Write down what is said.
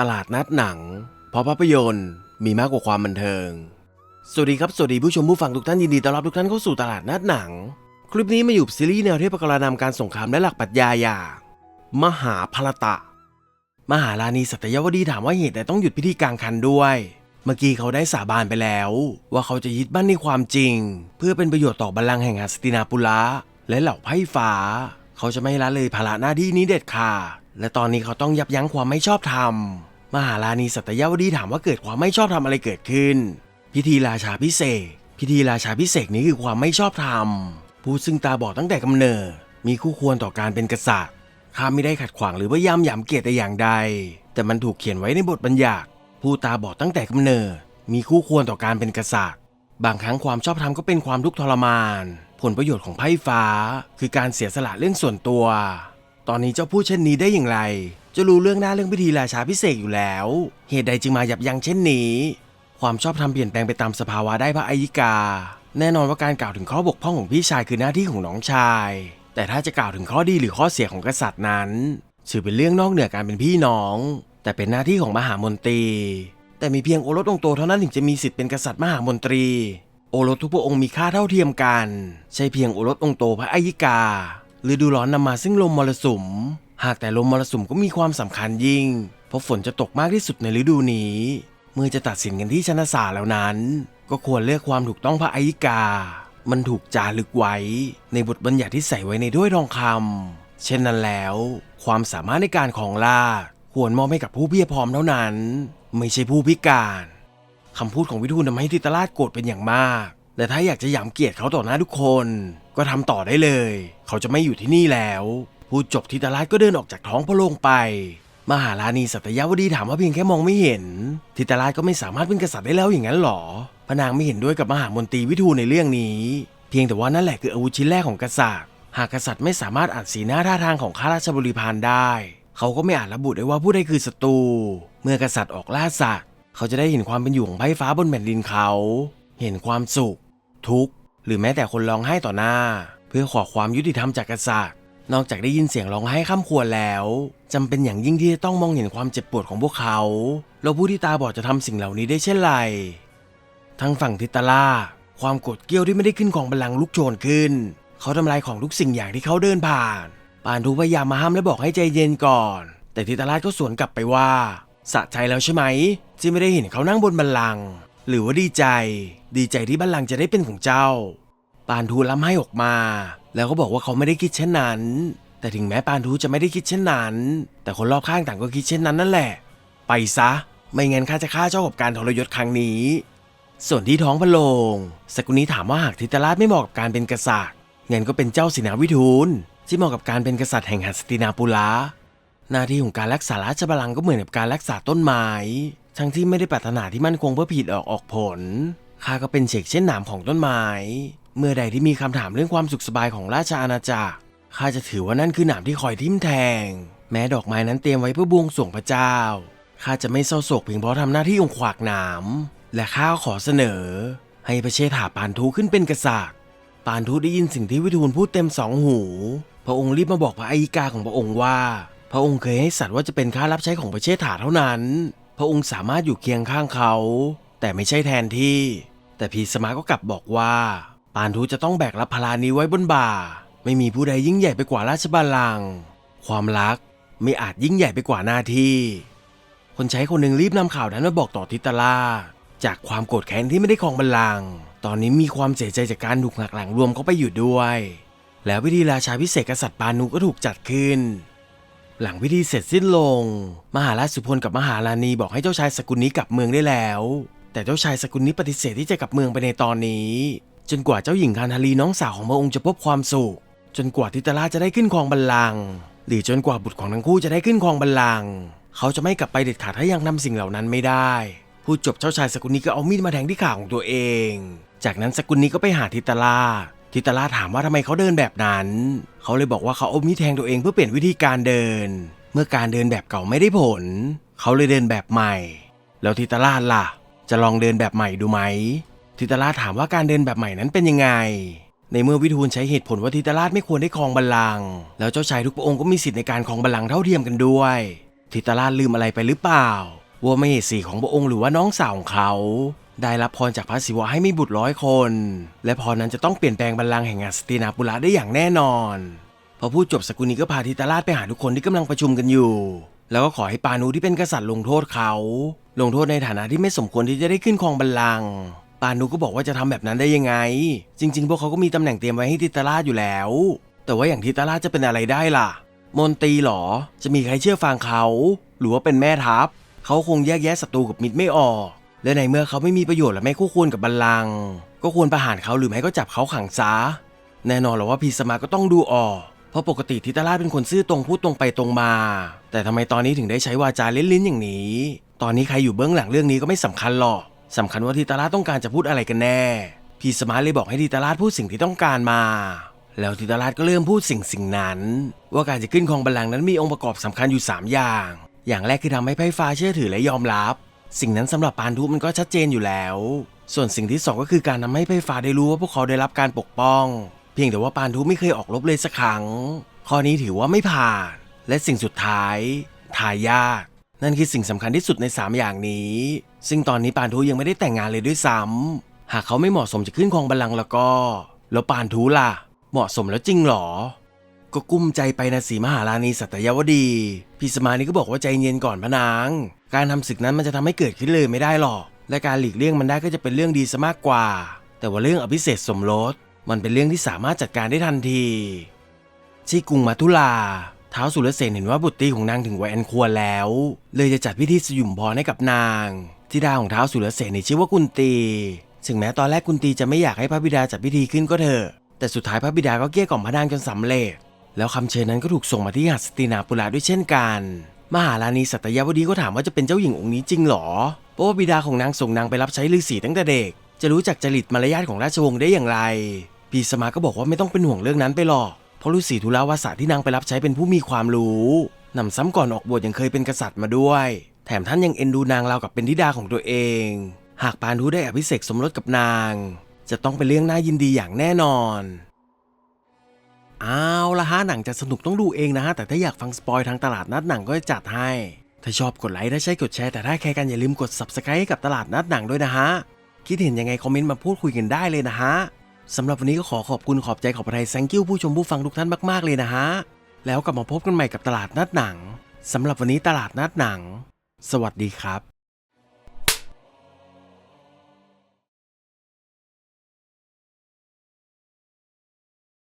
ตลาดนัดหนัง เพราะภาพยนตร์มีมากกว่าความบันเทิง สวัสดีครับ สวัสดีผู้ชมผู้ฟังทุกท่านยินดีต้อนรับทุกท่านเข้าสู่ตลาดนัดหนัง คลิปนี้มาอยู่ซีรีส์แนวเทพกรานำการสงครามและหลักปรัชญาอย่างมหาพรตะ มหาราณีสัตยวดีถามว่าเหตุใดต้องหยุดพิธีกลางคันด้วย เมื่อกี้เขาได้สาบานไปแล้ว ว่าเขาจะยึดมั่นในความจริง เพื่อเป็นประโยชน์ต่อบัลลังก์แห่งหาสตินาปุระและเหล่าไพ่ฟ้า เขาจะไม่ละเลยภาระหน้าที่นี้เด็ดขาดและตอนนี้เขาต้องยับยั้งความไม่ชอบธรรม มหาราณีสัตยวดีถามว่าเกิดความไม่ชอบธรรมอะไรเกิดขึ้น พิธีราชาพิเศษ พิธีราชาพิเศษนี้คือความไม่ชอบธรรมผู้ซึ่งตาบอดตั้งแต่กำเนิด มีคู่ควรต่อการเป็นกษัตริย์ข้าไม่ได้ขัดขวางหรือว่าย่ำหยามเกียรติแต่อย่างใด แต่มันถูกเขียนไว้ในบทบัญญัติผู้ตาบอดตั้งแต่กำเนิด มีคู่ควรต่อการเป็นกษัตริย์ บางครั้งความชอบธรรมก็เป็นความทุกข์ทรมาน ผลประโยชน์ของไพ่ฟ้า คือการเสียสละเรื่องส่วนตัว ตอนนี้เจ้าพูดเช่นนี้ได้อย่างไร จะรู้เรื่องหน้าเรื่องพิธีราชาพิเศษอยู่แล้ว เหตุใดจึงมายับยั้งเช่นนี้ ความชอบธรรมเปลี่ยนแปลงไปตามสภาวะได้พระอายิกา แน่นอนว่าการกล่าวถึงข้อบกพร่องของพี่ชายคือหน้าที่ของน้องชาย แต่ถ้าจะกล่าวถึงข้อดีหรือข้อเสียของกษัตริย์นั้น ถือเป็นเรื่องนอกเหนือการเป็นพี่น้อง แต่เป็นหน้าที่ของมหามนตรี แต่มีเพียงโอรสองค์โตเท่านั้นถึงจะมีสิทธิ์เป็นกษัตริย์มหามนตรี โอรสทุกพระองค์มีค่าเท่าเทียมกัน ใช่เพียงโอรสองค์โตพระอายิกาฤดูร้อนนำมาซึ่งลมมรสุม หากแต่ลมมรสุมก็มีความสำคัญยิ่ง เพราะฝนจะตกมากที่สุดในฤดูนี้ เมื่อจะตัดสินกันที่ชนศาสตร์แล้วนั้น ก็ควรเลือกความถูกต้องพระอายิกา มันถูกจารึกไว้ ในบทบัญญัติที่ใส่ไว้ในถ้วยทองคำเช่นนั้นแล้ว ความสามารถในการของราชควรมอบให้กับผู้เพียรพร้อมเท่านั้น ไม่ใช่ผู้พิการคำพูดของวิทูลทำให้ทิตราชโกรธเป็นอย่างมาก แต่ถ้าอยากจะหยามเกียรติเขาต่อหน้าทุกคน ก็ทำต่อได้เลย เขาจะไม่อยู่ที่นี่แล้ว พูดจบทิตาราชก็เดินออกจากท้องพระโรงไป มหาราณีสัตยาวดีถามว่าเพียงแค่มองไม่เห็น ทิตาราชก็ไม่สามารถเป็นกษัตริย์ได้แล้วอย่างนั้นหรอพระนางไม่เห็นด้วยกับมหามนตรีวิทูในเรื่องนี้ เพียงแต่ว่านั่นแหละคืออาวุธชิ้นแรกของกษัตริย์ หากกษัตริย์ไม่สามารถอ่านสีหน้าท่าทางของข้าราชบริพารได้ เขาก็ไม่อาจระบุได้ว่าผู้ใดคือศัตรู เมื่อกษัตริย์ออกล่าสัตว์ เขาจะได้เห็นความเป็นอยู่ของไพ่ฟ้าบนแผ่นดินเขา เห็นความสุข ทุกข์ หรือแม้แต่คนร้องไห้ต่อหน้า เพื่อขอความยุติธรรมจากกษัตริย์ นอกจากได้ยินเสียงร้องไห้ข้ามควรแล้วจำเป็นอย่างยิ่งที่จะต้องมองเห็นความเจ็บปวดของพวกเขาแล้วผู้ที่ตาบอดจะทำสิ่งเหล่านี้ได้เช่นไรทั้งฝั่งทิตาล่า ความกรธเกี้ยวที่ไม่ได้ขึ้นของบัลลังก์ลุกโชนขึ้น เขาทำลายของทุกสิ่งอย่างที่เขาเดินผ่าน ปานทุพยายามมาห้ามและบอกให้ใจเย็นก่อน แต่ทิตาล่าก็สวนกลับไปว่าสะใจแล้วใช่ไหมที่ไม่ได้เห็นเขานั่งบนบัลลังก์หรือว่าดีใจ ดีใจที่บัลลังก์จะได้เป็นของเจ้า ปานทูล้ำให้ออกมา แล้วก็บอกว่าเขาไม่ได้คิดเช่นนั้น แต่ถึงแม้ปานทูจะไม่ได้คิดเช่นนั้น แต่คนรอบข้างต่างก็คิดเช่นนั้นนั่นแหละ ไปซะ ไม่งั้นข้าจะฆ่าเจ้ากับการทรยศครั้งนี้ ส่วนที่ท้องพระโรงสกุนีถามว่าหากทิตราชไม่เหมาะกับการเป็นกษัตริย์งั้นก็เป็นเจ้าสินาวิทูลที่เหมาะกับการเป็นกษัตริย์แห่งหัสตินาปุระหน้าที่ของการรักษาราชบัลลังก์ก็เหมือนกับการรักษาต้นไม้ทั้งที่ไม่ได้ปรารถนาที่มั่นคงเพื่อผิดออกออกผลข้าก็เป็นเฉกเช่นหนามของต้นไม้ เมื่อใดที่มีคำถามเรื่องความสุขสบายของราชอาณาจักรข้าจะถือว่านั่นคือหนามที่คอยทิ่มแทง แม้ดอกไม้นั้นเตรียมไว้เพื่อบวงสรวงพระเจ้าข้าจะไม่เศร้าโศกเพียงเพราะทำหน้าที่องขวากหนามและข้าขอเสนอ ให้พระเชษฐาปานทูขึ้นเป็นกษัตริย์ ปานทูได้ยินสิ่งที่วิทูลพูดเต็มสองหู พระองค์รีบมาบอกพระอัยกาของพระองค์ว่า พระองค์เคยให้สัตว์ว่าจะเป็นข้ารับใช้ของพระเชษฐาเท่านั้น พระองค์สามารถอยู่เคียงข้างเขา แต่ไม่ใช่แทนที่ แต่พีสมาก็กลับบอกว่า ปานทูจะต้องแบกรับพลานี้ไว้บนบ่า ไม่มีผู้ใดยิ่งใหญ่ไปกว่าราชบัลลังก์ความรักไม่อาจยิ่งใหญ่ไปกว่าหน้าที่ คนใช้คนหนึ่งรีบนำข่าวนั้นมาบอกต่อทิตาลาจากความโกรธแค้นที่ไม่ได้ครองบัลลังก์ตอนนี้มีความเสียใจจากการถูกหักหลังรวมเข้าไปอยู่ด้วย แล้วพิธีราชาพิเศษกษัตริย์ปานุก็ถูกจัดขึ้น หลังพิธีเสร็จสิ้นลง มหาราชสุพลกับมหาราณีบอกให้เจ้าชายสกุลนี้กลับเมืองได้แล้ว แต่เจ้าชายสกุลนี้ปฏิเสธที่จะกลับเมืองไปในตอนนี้ จนกว่าเจ้าหญิงคานารีน้องสาวของพระองค์จะพบความสุข จนกว่าทิตราจะได้ขึ้นครองบัลลังก์หรือจนกว่าบุตรของทั้งคู่จะได้ขึ้นครองบัลลังก์เขาจะไม่กลับไปเด็ดขาดถ้ายังทำสิ่งเหล่านั้นไม่ได้พูดจบเจ้าชายสกุลนี้ก็เอามีดมาแทงที่ขาของตัวเอง จากนั้นสกุลนี้ก็ไปหาทิตราทิตราถามว่าทำไมเขาเดินแบบนั้น เขาเลยบอกว่าเขาเอามีดแทงตัวเองเพื่อเปลี่ยนวิธีการเดิน เมื่อการเดินแบบเก่าไม่ได้ผล เขาเลยเดินแบบใหม่ แล้วทิตราล่ะ จะลองเดินแบบใหม่ดูไหม ทิตราถามว่าการเดินแบบใหม่นั้นเป็นยังไง ในเมื่อวิทูลใช้เหตุผลว่าทิตราชไม่ควรได้ครองบัลลังก์แล้วเจ้าชายทุกพระองค์ก็มีสิทธิ์ในการครองบัลลังก์เท่าเทียมกันด้วย ทิตราชลืมอะไรไปหรือเปล่าว่าไม่เหสีของพระองค์หรือว่าน้องสาวของเขา ได้รับพรจากพระศิวะให้มีบุตรร้อยคน และพรนั้นจะต้องเปลี่ยนแปลงบัลลังก์แห่งอาสตินาปุระได้อย่างแน่นอน พอพูดจบสกุลนี้ก็พาทิตราชไปหาทุกคนที่กำลังประชุมกันอยู่ แล้วก็ขอให้ปานูที่เป็นกษัตริย์ลงโทษเขา ลงโทษในฐานะที่ไม่สมควรที่จะได้ขึ้นครองบัลลังก์ ปานูก็บอกว่าจะทำแบบนั้นได้ยังไง จริง ๆ พวกเขาก็มีตำแหน่งเตรียมไว้ให้ทิตราชอยู่แล้ว แต่ว่าอย่างทิตราชจะเป็นอะไรได้ล่ะ มนตรีเหรอ จะมีใครเชื่อฟังเขา หรือว่าเป็นแม่ทัพ เขาคงแยกแยะศัตรูกับมิตรไม่ออก และในเมื่อเขาไม่มีประโยชน์และไม่คู่ควรกับบัลลังก์ก็ควรประหารเขาหรือไม่ก็จับเขาขังซะ แน่นอนหรอว่าพีสมาก็ต้องดูออก เพราะปกติทิตราชเป็นคนซื่อตรงพูดตรงไปตรงมา แต่ทำไมตอนนี้ถึงได้ใช้วาจาเล่นๆอย่างนี้ ตอนนี้ใครอยู่เบื้องหลังเรื่องนี้ก็ไม่สำคัญหรอก สำคัญว่าทิตราต้องการจะพูดอะไรกันแน่ พี่สมาเลยบอกให้ทิตราพูดสิ่งที่ต้องการมา แล้วทิตราก็เริ่มพูดสิ่งสิ่งนั้น ว่าการจะขึ้นครองบัลลังก์นั้นมีองค์ประกอบสำคัญอยู่ 3 อย่าง อย่างแรกคือทำให้ไพ่ฟ้าเชื่อถือและยอมรับ สิ่งนั้นสำหรับปานทุมันก็ชัดเจนอยู่แล้ว ส่วนสิ่งที่สองก็คือการทำให้ไพ่ฟ้าได้รู้ว่าพวกเขาได้รับการปกป้อง เพียงแต่ว่าปานทุไม่เคยออกรบเลยสักครั้งข้อนี้ถือว่าไม่ผ่าน และสิ่งสุดท้ายทายาท นั่นคือสิ่งสำคัญที่สุดใน 3 อย่างนี้ ซึ่งตอนนี้ปานทุยังไม่ได้แต่งงานเลยด้วยซ้ำหากเขาไม่เหมาะสมจะขึ้นครองบัลลังก์แล้วก็ แล้วปานทุล่ะ เหมาะสมแล้วจริงหรอ ก็กุ้มใจไปนะสีมหาราณีสัตยวดี พี่สมานี่ก็บอกว่าใจเย็นก่อนพะนาง การทำศึกนั้นมันจะทำให้เกิดขึ้นเลยไม่ได้หรอก และการหลีกเลี่ยงมันได้ก็จะเป็นเรื่องดีซะมากกว่า แต่ว่าเรื่องอภิเษกสมรสมันเป็นเรื่องที่สามารถจัดการได้ทันที ที่กรุงมัทุลา ท้าวสุรเสนเห็นว่าบุตรีของนางถึงวัยอันควรแล้ว เลยจะจัดพิธีสยุมพรให้กับนางธิดาของท้าวสุรเสนนี่ชื่อว่ากุนตีถึงแม้ตอนแรกกุนตีจะไม่อยากให้พระบิดาจัดพิธีขึ้นก็เถอะแต่สุดท้ายพระบิดาก็เกลี้ยกล่อมพระนางจนสำเร็จ แล้วคำเชิญนั้นก็ถูกส่งมาที่หัสตินาปุระด้วยเช่นกันมหาราณีสัตยาวดีก็ถามว่าจะเป็นเจ้าหญิงองค์นี้จริงหรอ เพราะว่าบิดาของนางส่งนางไปรับใช้ฤาษีตั้งแต่เด็ก จะรู้จักจริตมารยาทของราชวงศ์ได้อย่างไร พีสมาก็บอกว่าไม่ต้องเป็นห่วงเรื่องนั้นไปหรอก เพราะฤาษีทุลาวาสาที่นางไปรับใช้เป็นผู้มีความรู้หนำซ้ำก่อนออกบวชยังเคยเป็นกษัตริย์มาด้วย แถมท่านยังเอ็นดูนางราวกับเป็นธิดาของตัวเอง หากปานทุได้อภิเษกสมรสกับนาง จะต้องเป็นเรื่องน่ายินดีอย่างแน่นอนเอาละฮะหนังจะสนุกต้องดูเองนะฮะแต่ถ้าอยากฟังสปอยทางตลาดนัดหนังก็จะจัดให้ ถ้าชอบกดไลค์ถ้าใช่กดแชร์แต่ถ้าใครกันอย่าลืมกด subscribe ให้กับตลาดนัดหนังด้วยนะฮะ คิดเห็นยังไงคอมเมนต์มาพูดคุยกันได้เลยนะฮะ สำหรับวันนี้ก็ขอขอบคุณขอบใจขอบพระทัย thank you ผู้ชมผู้ฟังทุกท่านมากๆเลยนะฮะ แล้วกลับมาพบกันใหม่กับตลาดนัดหนังสำหรับวันนี้ตลาดนัดหนัง สวัสดีครับ